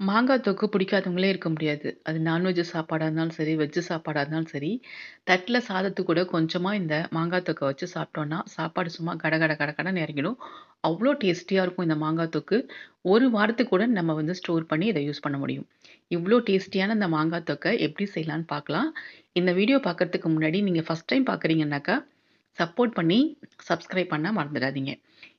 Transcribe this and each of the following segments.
மாங்காய் தொக்கு பிடிக்காதவங்களே இருக்க முடியாது. அது நான்வெஜ் சாப்பாடா இருந்தாலும் சரி, வெஜ் சாப்பாடா இருந்தாலும் சரி, தட்டில் சாதத்து கூட கொஞ்சமா இந்த மாங்காய் தொக்க வச்சு சாப்பிட்டோம்னா, சாப்பாடு சும்மா கடகட கடகடன்னு இறங்கிடும். அவ்வளோ டேஸ்டியா இருக்கும் இந்த மாங்காய் தொக்கு. ஒரு வாரத்துக்கு கூட நம்ம வந்து ஸ்டோர் பண்ணி இத யூஸ் பண்ண முடியும். இவ்ளோ டேஸ்டியான இந்த மாங்காய் தொக்க எப்படி செய்யலான்னு பார்க்கலாம். இந்த வீடியோ பார்க்கறதுக்கு முன்னாடி நீங்க ஃபர்ஸ்ட் டைம் பார்க்குறீங்கன்னாக்கா, சப்போர்ட் பண்ணி சப்ஸ்கிரைப் பண்ண மறந்துடாதீங்க.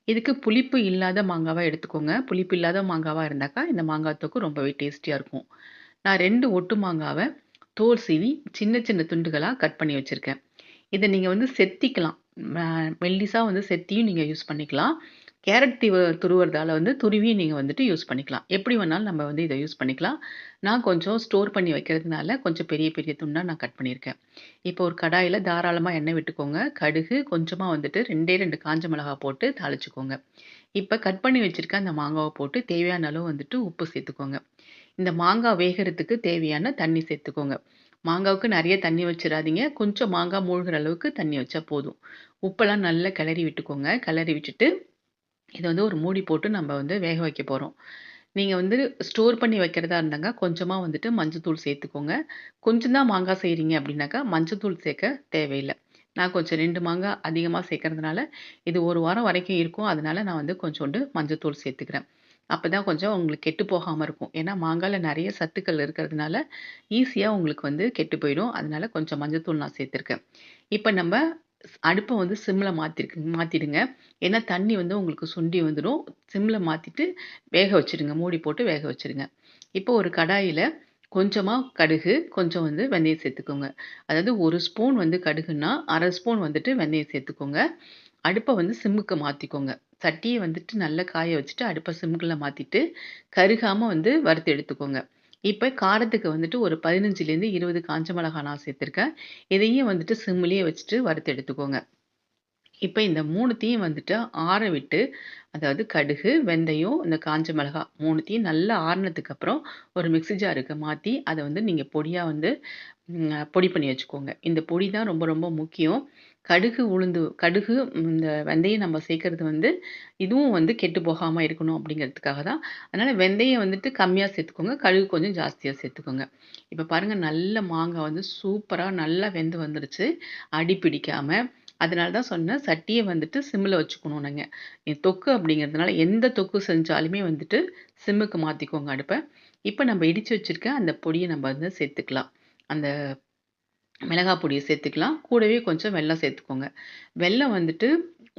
இதுக்கு புளிப்பு இல்லாத மாங்காவாக எடுத்துக்கோங்க. புளிப்பு இல்லாத மாங்காவாக இருந்தாக்கா, இந்த மாங்காய் தொக்கு ரொம்பவே டேஸ்டியாக இருக்கும். நான் ரெண்டு ஒட்டு மாங்காவை தோல் சீவி சின்ன சின்ன துண்டுகளாக கட் பண்ணி வச்சுருக்கேன் இதை நீங்கள் வந்து செத்திக்கலாம். மெல்லிசாக வந்து செத்தியும் நீங்கள் யூஸ் பண்ணிக்கலாம். கேரட் தீவு துருவுறதால வந்து துருவியும் நீங்கள் வந்துட்டு யூஸ் பண்ணிக்கலாம். எப்படி வேணாலும் நம்ம வந்து இதை யூஸ் பண்ணிக்கலாம். நான் கொஞ்சம் ஸ்டோர் பண்ணி வைக்கிறதுனால கொஞ்சம் பெரிய பெரிய துண்டாக நான் கட் பண்ணியிருக்கேன். இப்போ ஒரு கடாயில் தாராளமாக எண்ணெய் விட்டுக்கோங்க. கடுகு, கொஞ்சமாக வந்துட்டு 2டே 2 காஞ்ச மிளகாய் போட்டு தாளிச்சுக்கோங்க. இப்போ கட் பண்ணி வச்சுருக்க அந்த மாங்காவை போட்டு தேவையான அளவு வந்துட்டு உப்பு சேர்த்துக்கோங்க. இந்த மாங்காய் வேகறதுக்கு தேவையான தண்ணி சேர்த்துக்கோங்க. மாங்காவுக்கு நிறைய தண்ணி வச்சிடாதீங்க கொஞ்சம் மாங்காய் மூழ்கிற அளவுக்கு தண்ணி வச்சா போதும். உப்பெல்லாம் நல்லா கிளறி விட்டுக்கோங்க. கிளறி விட்டுட்டு, இதை வந்து ஒரு மூடி போட்டு நம்ம வந்து வேக வைக்க போகிறோம் நீங்கள் வந்து ஸ்டோர் பண்ணி வைக்கிறதா இருந்தாங்க, கொஞ்சமாக வந்துட்டு மஞ்சத்தூள் சேர்த்துக்கோங்க. கொஞ்சம் தான் மாங்காய் செய்கிறீங்க அப்படின்னாக்கா, மஞ்சத்தூள் சேர்க்க தேவையில்லை நான் கொஞ்சம் ரெண்டு மாங்காய் அதிகமாக சேர்க்கறதுனால, இது ஒரு வாரம் வரைக்கும் இருக்கும். அதனால நான் வந்து கொஞ்சோண்டு மஞ்சத்தூள் சேர்த்துக்கிறேன். அப்பதான் கொஞ்சம் உங்களுக்கு கெட்டு போகாமல் இருக்கும். ஏன்னா மாங்காயில் நிறைய சத்துக்கள் இருக்கிறதுனால, ஈஸியாக உங்களுக்கு வந்து கெட்டு போயிடும். அதனால கொஞ்சம் மஞ்சத்தூள் நான் சேர்த்துருக்கேன். இப்போ நம்ம அடுப்பை வந்து சிம்மில் மாற்றிருக்கு மாற்றிடுங்க ஏன்னா தண்ணி வந்து உங்களுக்கு சுண்டி வந்துடும். சிம்மில் மாற்றிட்டு வேக வச்சுடுங்க. மூடி போட்டு வேக வச்சுருங்க. இப்போ ஒரு கடாயில் கொஞ்சமாக கடுகு, கொஞ்சம் வந்து வெந்தயம் சேர்த்துக்கோங்க. அதாவது ஒரு ஸ்பூன் வந்து கடுகுன்னா, அரை ஸ்பூன் வந்துட்டு வெந்தயம் சேர்த்துக்கோங்க. அடுப்பை வந்து சிம்முக்கு மாற்றிக்கோங்க சட்டியை வந்துட்டு நல்லா காய வச்சுட்டு, அடுப்பை சிம்ல மாற்றிட்டு கருகாமல் வந்து வறுத்து எடுத்துக்கோங்க. இப்போ காரத்துக்கு வந்துட்டு ஒரு 15லேருந்து 20 காஞ்ச மிளகாய் நான் சேர்த்துருக்கேன். இதையும் வந்துட்டு சிம்மிலேயே வச்சுட்டு வறுத்து எடுத்துக்கோங்க. இப்போ இந்த மூணுத்தையும் வந்துட்டு ஆற விட்டு, அதாவது கடுகு, வெந்தயம், இந்த காஞ்ச மிளகாய் மூணுத்தையும் நல்லா ஆறுனதுக்கு அப்புறம், ஒரு மிக்ஸி ஜாருக்கு மாற்றி அதை வந்து நீங்கள் பொடியாக வந்து பொடி பண்ணி வச்சுக்கோங்க. இந்த பொடி தான் ரொம்ப ரொம்ப முக்கியம். கடுகு, உளுந்து கடுகு, இந்த வெந்தயம் நம்ம சேர்க்கறது வந்து, இதுவும் வந்து கெட்டு போகாமல் இருக்கணும் அப்படிங்கிறதுக்காக தான். அதனால் வெந்தயம் வந்துட்டு கம்மியாக சேர்த்துக்கோங்க. கடுகு கொஞ்சம் ஜாஸ்தியாக சேர்த்துக்கோங்க. இப்போ பாருங்கள் நல்ல மாங்காய் வந்து சூப்பராக நல்லா வெந்து வந்துருச்சு. அடி பிடிக்காமல் அதனால தான் சொன்னேன், சட்டியை வந்துட்டு சிம்மில் வச்சுக்கணும் நீங்க. தொக்கு அப்படிங்கிறதுனால எந்த தொக்கு செஞ்சாலுமே வந்துட்டு சிம்முக்கு மாற்றிக்கோங்க அடுப்பை இப்போ நம்ம இடித்து வச்சுருக்க அந்த பொடியை நம்ம வந்து சேர்த்துக்கலாம். அந்த மிளகாய் பொடியை சேர்த்துக்கலாம். கூடவே கொஞ்சம் வெல்லம் சேர்த்துக்கோங்க. வெல்லம் வந்துட்டு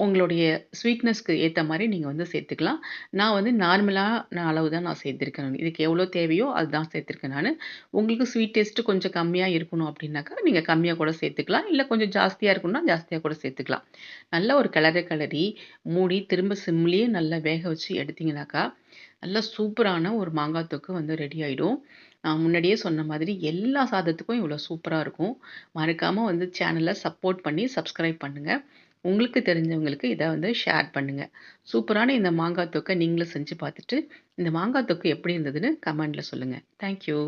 உங்களுடைய ஸ்வீட்னஸ்க்கு ஏற்ற மாதிரி நீங்கள் வந்து சேர்த்துக்கலாம். நான் வந்து நார்மலான அளவு தான் நான் சேர்த்துருக்கேன் இதுக்கு எவ்வளோ தேவையோ அதுதான் சேர்த்துருக்கேன் நான் உங்களுக்கு ஸ்வீட் டேஸ்ட்டு கொஞ்சம் கம்மியாக இருக்கணும் அப்படின்னாக்கா, நீங்கள் கம்மியாக கூட சேர்த்துக்கலாம். இல்லை கொஞ்சம் ஜாஸ்தியாக இருக்கணும்னா, ஜாஸ்தியாக கூட சேர்த்துக்கலாம். நல்லா ஒரு கிளறு கிளறி, மூடி திரும்ப சிம்லேயே நல்லா வேக வச்சு எடுத்தீங்கனாக்கா, நல்லா சூப்பரான ஒரு மாங்காய் தொக்கு வந்து ரெடி ஆகிடும் நான் முன்னாடியே சொன்ன மாதிரி எல்லா சாதத்துக்கும் இவ்வளோ சூப்பராக இருக்கும். மறக்காமல் வந்து சேனலை சப்போர்ட் பண்ணி சப்ஸ்கிரைப் பண்ணுங்கள் உங்களுக்கு தெரிஞ்சவங்களுக்கு இதை வந்து ஷேர் பண்ணுங்கள் சூப்பரான இந்த மாங்காய் தொக்கை நீங்களும் செஞ்சு பார்த்துட்டு, இந்த மாங்காய் தொக்கு எப்படி இருந்ததுன்னு கமெண்டில் சொல்லுங்கள் தேங்க் யூ.